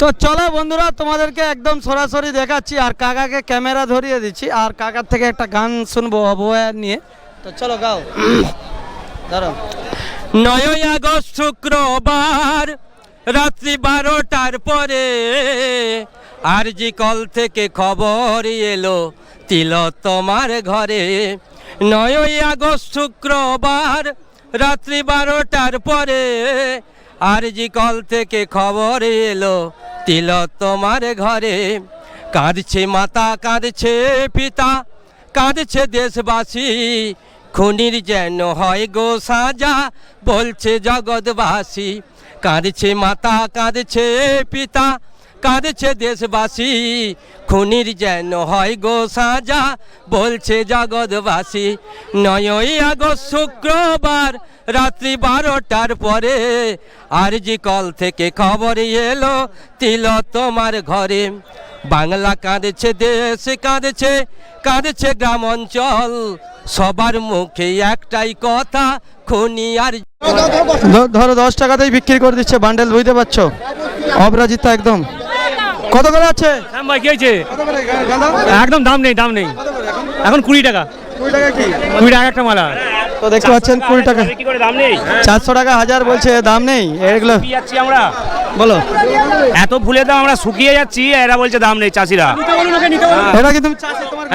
তো চলো বন্ধুরা, তোমাদেরকে একদম সরাসরি দেখাচ্ছি, আর কাকাকে ক্যামেরা ধরিয়ে দিচ্ছি, আর কাকার থেকে একটা গান শুনব অবয়া নিয়ে। তো চলো গাও। ধরো। নয়ই আগস্ট শুক্রবার, রাত্রি বারোটার পরে আর জি কল থেকে খবর এলো, তিল তোমার ঘরে। নয়ই আগস্ট শুক্রবার, রাত্রি বারোটার পরে আর জি কল থেকে খবর এলো তিল তোমার ঘরে। কাঁদছে মাতা, কাঁদছে পিতা, কাঁদছে দেশবাসী। খুনির যেন হয় গো সাজা, বলছে জগৎবাসী। কাঁদছে মাতা, কাঁদছে পিতা কাঁদছে দেশবাসী, খুনির যেন হয় গো সাজা, বলছে জগৎবাসী। নয়ই আগস্ট শুক্রবার, রাত্রি বারোটার পরে আর জি কল থেকে খবর এলো তিল তোমার ঘরে। বাংলা কাঁদছে, দেশ কাঁদছে কাঁদছে গ্রাম অঞ্চল সবার মুখে একটাই কথা, খুনি আর ধরো দশ টাকাতেই বিক্রি করে দিচ্ছে বান্ডেল বুঝতে পারছ? অপরাজিতা একদম। কত করে আছে? হ্যাঁ ভাই কি হয়েছে? একদম দাম নেই দাম নেই। এখন? এখন কুড়ি টাকা। কুড়ি টাকা কি? কুড়ি টাকা একটা মালা। তো দেখতে পাচ্ছেন কুড়ি টাকা। দাম নেই। চারশো টাকা হাজার বলছে দাম নেই। এগুলো যাচ্ছি আমরা। বলো। এত ফুলের দাম আমরা শুকিয়ে যাচ্ছি। এরা বলছে দাম নেই চাষিরা। এটা কি তুমি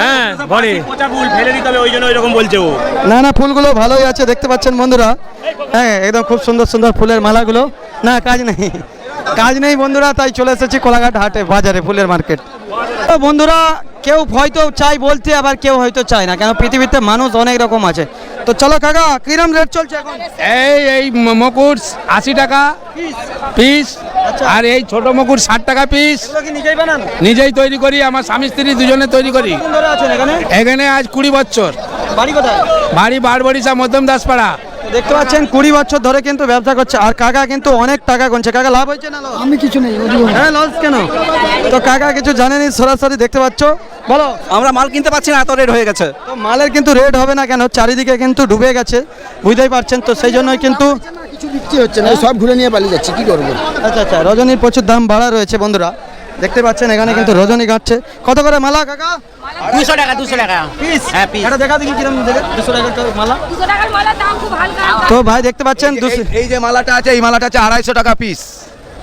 হ্যাঁ বলে। পচা ফুল ফেলে দিতে হবে ওই জন্য ওইরকম বলছে ও। না না ফুলগুলো ভালোই আছে দেখতে পাচ্ছেন বন্ধুরা। হ্যাঁ একদম খুব সুন্দর সুন্দর ফুলের মালাগুলো। না কাজ নেই। কাজ নেই বন্ধুরা তাই চলে এসেছি কোলাঘাট হাটে বাজারে ফুলের মার্কেট। তো বন্ধুরা কেউ হয়তো চাই বলতে আবার কেউ হয়তো চায় না কেন পৃথিবীতে মানুষ অনেক রকম আছে। তো চলো কাকা কিরম রেট চলছে এখন? এই এই ম- মকুর আশি টাকা পিস আচ্ছা। আর এই ছোট মকুর ষাট টাকা পিস নিজেই বানান? নিজেই তৈরি করি আমার স্বামী স্ত্রী দুজনে তৈরি করি। এখানে আজ কুড়ি বছর। বাড়ি কোথায়? বাড়ি বারবরিশা মধ্যম দাসপাড়া। দেখতে পাচ্ছেন কুড়ি বছর ধরে কিন্তু ব্যবসা করছে। আর কাকা কিন্তু অনেক টাকা গুনছে। কাকা লাভ হয়েছে না আমি কিছু নেই হ্যাঁ লস কেন? তো কাকা কিছু জানেনি? সরাসরি দেখতে পাচ্ছ? বলো। আমরা মাল কিনতে পারছি না এত রেট হয়ে গেছে। তো মালের কিন্তু রেট হবে না কেন? চারিদিকে কিন্তু ডুবে গেছে। বুঝতেই পারছেন তো সেই জন্যই কিন্তু কিছু বিক্রি হচ্ছে না সব ঘুরে নিয়ে পালিয়ে যাচ্ছে কি করব? আচ্ছা আচ্ছা রজনীর প্রচুর দাম বাড়া রয়েছে বন্ধুরা। দেখতে পাচ্ছেন এখানে কিন্তু রজনী গাঁটছে। কত করে মালা কাকা? দুশো টাকা দুশো টাকা। পিস হ্যাঁ, piece। এটা দেখা দেখি কিরম দেখে? দুশো টাকা মালা? দুশো টাকার মালার দাম খুব হালকা। তো ভাই দেখতে পাচ্ছেন এই যে মালাটা আছে এই মালাটা আছে আড়াইশো টাকা পিস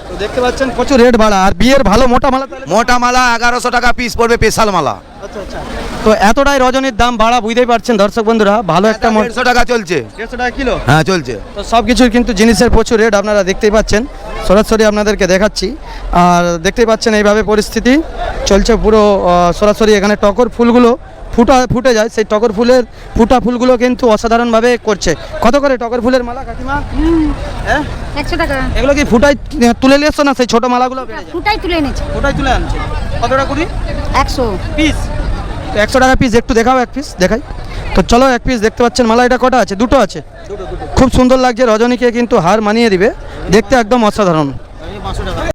তো দেখতে পাচ্ছেন প্রচুর রেট বাড়া আর বিয়ের ভালো মোটা মালা মোটা মালা এগারোশো টাকা পিস পড়বে স্পেশাল মালা। আচ্ছা আচ্ছা। তো এতটাই রজনীর দাম বাড়া বুঝতেই পারছেন দর্শক বন্ধুরা ভালো একটা দেড়শো টাকা চলছে। দেড়শো টাকা কিলো? হ্যাঁ চলছে। তো সব কিছুর কিন্তু জিনিসের প্রচুর রেট আপনারা দেখতেই পাচ্ছেন। সরাসরি আপনাদেরকে দেখাচ্ছি। আর দেখতেই পাচ্ছেন এইভাবে পরিস্থিতি চলছে পুরো সরাসরি এখানে টগর ফুলগুলো ফুটা ফুটে যায়। সেই টগর ফুলের ফুটা ফুলগুলো কিন্তু অসাধারণভাবে করছে। কত করে টগর ফুলের মালা কাকিমা? হ্যাঁ? একশো টাকা। এগুলো কি ফুটাই তুলে নিয়ে এসছো না সেই ছোটো মালাগুলো ফুটাই তুলে এনেছে। ফুটাই তুলে আনছে। কত টাকা কুড়ি? একশো। পিস। একশো টাকা পিস একটু দেখাও এক পিস দেখাই। তো চলো এক পিস দেখতে পাচ্ছেন মালা এটা কটা আছে? দুটো আছে। খুব সুন্দর লাগছে, রজনীকে কিন্তু হার মানিয়ে দিবে। দেখতে একদম অসাধারণ।